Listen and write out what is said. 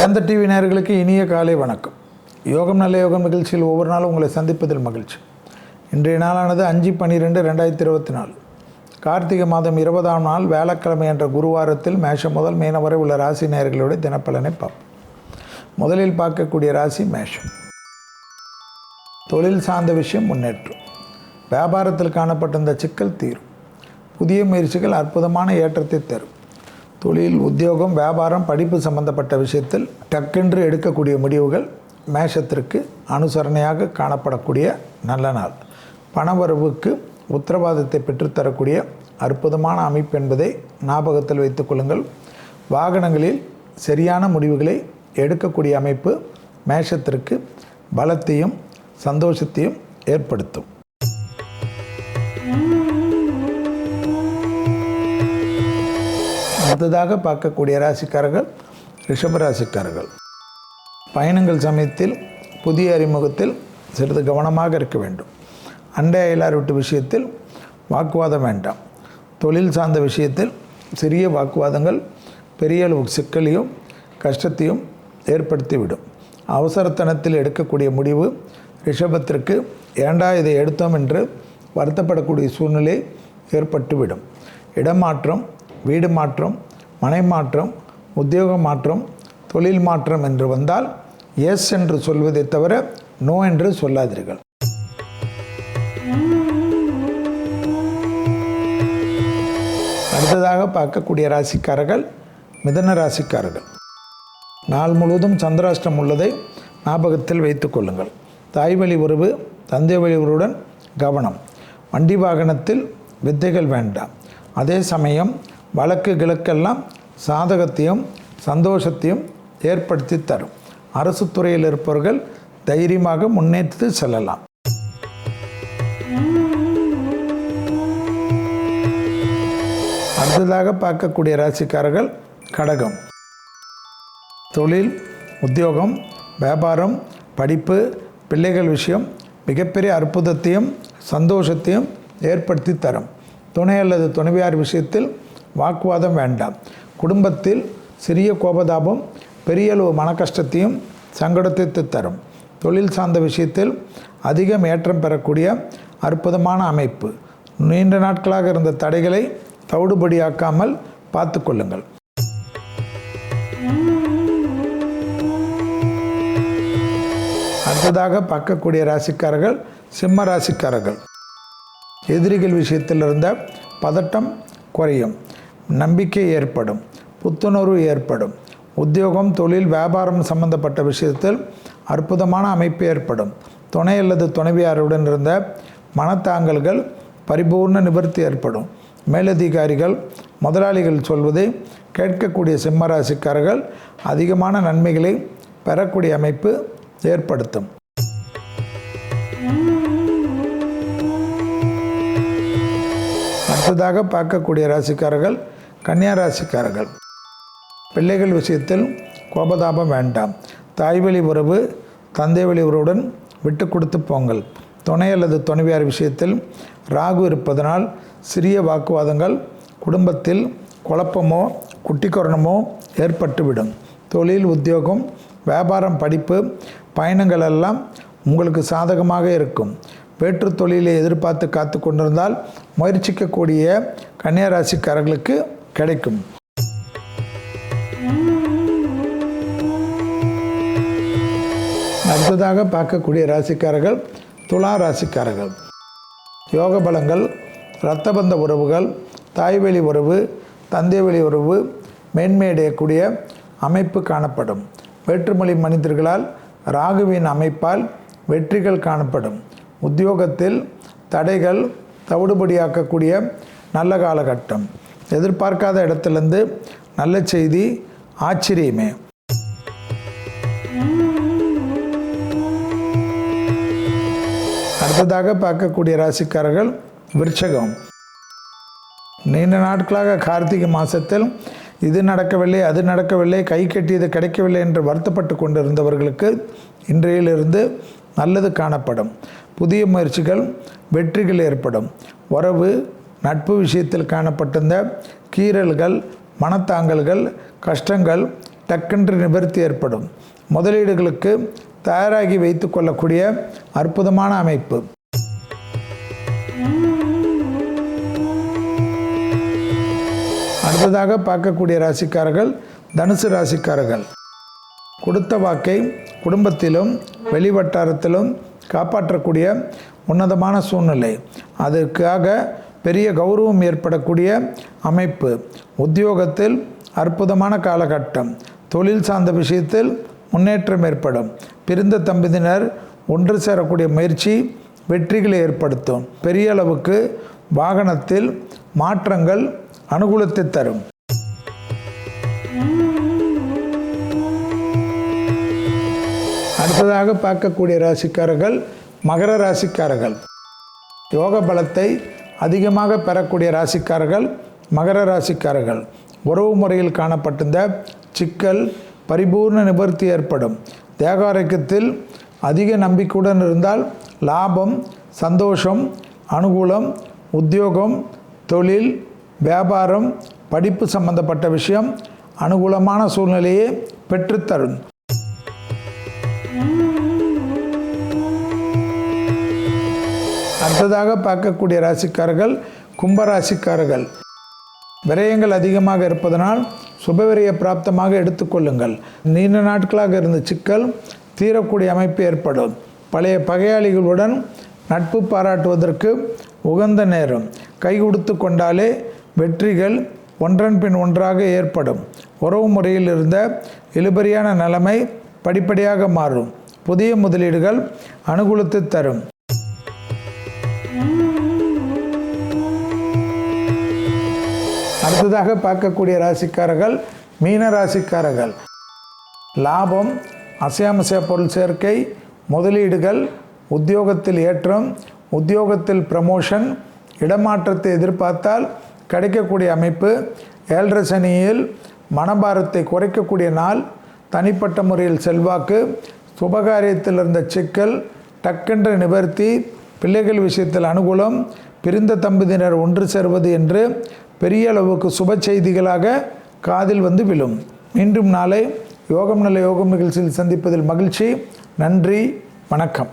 வேந்த TV நேர்களுக்கு இனிய காலை வணக்கம். யோகம் நல்ல யோகம் நிகழ்ச்சியில் ஒவ்வொரு நாளும் உங்களை சந்திப்பதில் மகிழ்ச்சி. இன்றைய நாளானது அஞ்சு பன்னிரெண்டு ரெண்டாயிரத்தி இருபத்தி நாலு. கார்த்திகை மாதம் இருபதாம் நாள் வேளக்கிழமை என்ற குருவாரத்தில் மேஷம் முதல் மீனம் வரை உள்ள ராசி நேர்களுடைய தினப்பலனை பார்ப்போம். முதலில் பார்க்கக்கூடிய ராசி மேஷம். தொழில் சார்ந்த விஷயம் முன்னேற்றம். வியாபாரத்தில் காணப்பட்ட இந்த சிக்கல் தீரும். புதிய முயற்சிகள் அற்புதமான ஏற்றத்தை தரும். தொழில் உத்தியோகம் வியாபாரம் படிப்பு சம்பந்தப்பட்ட விஷயத்தில் டக்கென்று எடுக்கக்கூடிய முடிவுகள் மேஷத்திற்கு அனுசரணையாக காணப்படக்கூடிய நல்ல நாள். பணவரவுக்கு உத்தரவாதத்தை பெற்றுத்தரக்கூடிய அற்புதமான அமைப்பு என்பதை ஞாபகத்தில் வைத்துக் கொள்ளுங்கள். வாகனங்களில் சரியான முடிவுகளை எடுக்கக்கூடிய அமைப்பு மேஷத்திற்கு பலத்தையும் சந்தோஷத்தையும் ஏற்படுத்தும். அடுத்ததாக பார்க்கக்கூடிய ராசிக்காரர்கள் ரிஷபராசிக்காரர்கள் பயணங்கள் சமயத்தில் புதிய அறிமுகத்தில் சிறிது கவனமாக இருக்க வேண்டும். அண்டை அயலார் வீட்டு விஷயத்தில் வாக்குவாதம் வேண்டாம். தொழில் சார்ந்த விஷயத்தில் சிறிய வாக்குவாதங்கள் பெரிய அளவு சிக்கலையும் கஷ்டத்தையும் ஏற்படுத்திவிடும். அவசரத்தனத்தில் எடுக்கக்கூடிய முடிவு ரிஷபத்திற்கு ஏண்டா இதை எடுத்தோம் என்று வருத்தப்படக்கூடிய சூழ்நிலை ஏற்பட்டுவிடும். இடமாற்றம் வீடு மாற்றம் மனை மாற்றம் உத்தியோக மாற்றம் தொழில் மாற்றம் என்று வந்தால் எஸ் என்று சொல்வதை தவிர நோ என்று சொல்லாதீர்கள். அடுத்ததாக பார்க்கக்கூடிய ராசிக்காரர்கள் மிதன ராசிக்காரர்கள். நாள் முழுவதும் சந்திராஷ்டம் உள்ளதை ஞாபகத்தில் வைத்துக்கொள்ளுங்கள் தாய் வழி உறவு தந்தை வழி உறவுடன் கவனம். வண்டி வாகனத்தில் வித்தைகள் வேண்டாம். அதே சமயம் வழக்கு கிழக்கெல்லாம் சாதகத்தையும் சந்தோஷத்தையும் ஏற்படுத்தி தரும். அரசு துறையில் இருப்பவர்கள் தைரியமாக முன்னேற்று செல்லலாம். அடுத்ததாக பார்க்கக்கூடிய ராசிக்காரர்கள் கடகம். தொழில் உத்தியோகம் வியாபாரம் படிப்பு பிள்ளைகள் விஷயம் மிகப்பெரிய அற்புதத்தையும் சந்தோஷத்தையும் ஏற்படுத்தி தரும். துணை அல்லது துணைவியார் விஷயத்தில் வாக்குவாதம் வேண்டாம். குடும்பத்தில் சிறிய கோபதாபம் பெரிய அளவு மன கஷ்டத்தையும் சங்கடத்தை தரும். தொழில் சார்ந்த விஷயத்தில் அதிகம் ஏற்றம் பெறக்கூடிய அற்புதமான அமைப்பு. நீண்ட நாட்களாக இருந்த தடைகளை தவிடுபடியாக்காமல் பார்த்து கொள்ளுங்கள். அடுத்ததாக பார்க்கக்கூடிய ராசிக்காரர்கள் சிம்ம ராசிக்காரர்கள். எதிரிகள் விஷயத்தில் இருந்த பதட்டம் குறையும். நம்பிக்கை ஏற்படும் புத்துணர்வு ஏற்படும். உத்தியோகம் தொழில் வியாபாரம் சம்பந்தப்பட்ட விஷயத்தில் அற்புதமான அமைப்பு ஏற்படும். துணை அல்லது துணைவியாருடன் இருந்த மனத்தாங்கல்கள் பரிபூர்ண நிவர்த்தி ஏற்படும். மேலதிகாரிகள் முதலாளிகள் சொல்வதை கேட்கக்கூடிய சிம்மராசிக்காரர்கள் அதிகமான நன்மைகளை பெறக்கூடிய அமைப்பு ஏற்படுத்தும். அடுத்ததாக பார்க்கக்கூடிய ராசிக்காரர்கள் கன்னியா ராசிக்காரர்கள் பிள்ளைகள் விஷயத்தில் கோபதாபம் வேண்டாம். தாய்வழி உறவு தந்தை வழி உறவுடன் விட்டு கொடுத்து போங்கள். துணை அல்லது துணைவியார் விஷயத்தில் ராகு இருப்பதனால் சிறிய வாக்குவாதங்கள் குடும்பத்தில் குழப்பமோ குட்டிக்கரணமோ ஏற்பட்டுவிடும். தொழில் உத்தியோகம் வியாபாரம் படிப்பு பயணங்கள் எல்லாம் உங்களுக்கு சாதகமாக இருக்கும். வேற்று தொழிலை எதிர்பார்த்து காத்து கொண்டிருந்தால் முயற்சிக்கக்கூடிய கன்னியாராசிக்காரர்களுக்கு கிடைக்கும். அடுத்ததாக பார்க்கக்கூடிய ராசிக்காரர்கள் துலா ராசிக்காரர்கள். யோக பலங்கள் இரத்தபந்த உறவுகள் தாய்வெளி உறவு தந்தைவெளி உறவு மேன்மையடையக்கூடிய அமைப்பு காணப்படும். வேற்றுமொழி மனிதர்களால் ராகுவின் அமைப்பால் வெற்றிகள் காணப்படும். உத்தியோகத்தில் தடைகள் தவிடுபடியாக்கக்கூடிய நல்ல காலகட்டம். எதிர்பார்க்காத இடத்துலேருந்து நல்ல செய்தி ஆச்சரியமே. அடுத்ததாக பார்க்கக்கூடிய ராசிக்காரர்கள் விருச்சகம். நீண்ட நாட்களாக கார்த்திகை மாதத்தில் இது நடக்கவில்லை அது நடக்கவில்லை கை கட்டியது கிடைக்கவில்லை என்று வருத்தப்பட்டு கொண்டிருந்தவர்களுக்கு இன்றையிலிருந்து நல்லது காணப்படும். புதிய முயற்சிகள் வெற்றிகள் ஏற்படும். உறவு நட்பு விஷயத்தில் காணப்பட்டிருந்த கீறல்கள் மனத்தாங்கல்கள் கஷ்டங்கள் டக்கென்று நிவர்த்தி ஏற்படும். முதலீடுகளுக்கு தயாராகி வைத்து கொள்ளக்கூடிய அற்புதமான அமைப்பு. அடுத்ததாக பார்க்கக்கூடிய ராசிக்காரர்கள் தனுசு ராசிக்காரர்கள். கொடுத்த வாக்கை குடும்பத்திலும் வெளிவட்டாரத்திலும் காப்பாற்றக்கூடிய உன்னதமான சூழ்நிலை. அதற்காக பெரிய கௌரவம் ஏற்படக்கூடிய அமைப்பு. உத்தியோகத்தில் அற்புதமான காலகட்டம். தொழில் சார்ந்த விஷயத்தில் முன்னேற்றம் ஏற்படும். பிரிந்த தம்பதியினர் ஒன்று சேரக்கூடிய முயற்சி வெற்றிகளை ஏற்படுத்தும். பெரிய அளவுக்கு வாகனத்தில் மாற்றங்கள் அனுகூலத்தை தரும். அடுத்ததாக பார்க்கக்கூடிய ராசிக்காரர்கள் மகர ராசிக்காரர்கள். யோக பலத்தை அதிகமாக பெறக்கூடிய ராசிக்காரர்கள் மகர ராசிக்காரர்கள். உறவு முறையில் காணப்பட்டிருந்த சிக்கல் பரிபூர்ண நிவர்த்தி ஏற்படும். தேகாரக்கத்தில் அதிக நம்பிக்கையுடன் இருந்தால் லாபம் சந்தோஷம் அனுகூலம் உத்தியோகம் தொழில் வியாபாரம் படிப்பு சம்பந்தப்பட்ட விஷயம் அனுகூலமான சூழ்நிலையை பெற்றுத்தரும். அடுத்ததாக பார்க்கக்கூடிய ராசிக்காரர்கள் கும்பராசிக்காரர்கள். விரயங்கள் அதிகமாக இருப்பதனால் சுபவிரய பிராப்தமாக எடுத்துக்கொள்ளுங்கள் நீண்ட நாட்களாக இருந்த சிக்கல் தீரக்கூடிய அமைப்பு ஏற்படும். பழைய பகையாளிகளுடன் நட்பு பாராட்டுவதற்கு உகந்த நேரம். கை கொடுத்து கொண்டாலே வெற்றிகள் ஒன்றன் பின் ஒன்றாக ஏற்படும். உறவு முறையில் இருந்த இழுபறியான நிலைமை படிப்படியாக மாறும். புதிய முதலீடுகள் அனுகூலத்தை தரும். அடுத்ததாக பார்க்கக்கூடிய ராசிக்காரர்கள் மீன ராசிக்காரர்கள். லாபம் அசையாமசைய பொருள் சேர்க்கை முதலீடுகள் உத்தியோகத்தில் ஏற்றம் உத்தியோகத்தில் ப்ரமோஷன் இடமாற்றத்தை எதிர்பார்த்தால் கிடைக்கக்கூடிய அமைப்பு ஏழரை சனியில் மனபாரத்தை குறைக்கக்கூடிய நாள் தனிப்பட்ட முறையில் செல்வாக்கு சுபகாரியத்தில் இருந்த சிக்கல் டக்கென்று நிவர்த்தி பிள்ளைகள் விஷயத்தில் அனுகூலம் பிரிந்த தம்பதியினர் ஒன்று சேர்வது என்று பெரிய அளவுக்கு சுப செய்திகளாக காதில் வந்து விழும். மீண்டும் நாளை யோகம் நல்ல யோகம் நிகழ்ச்சியில் சந்திப்பதில் மகிழ்ச்சி. நன்றி. வணக்கம்.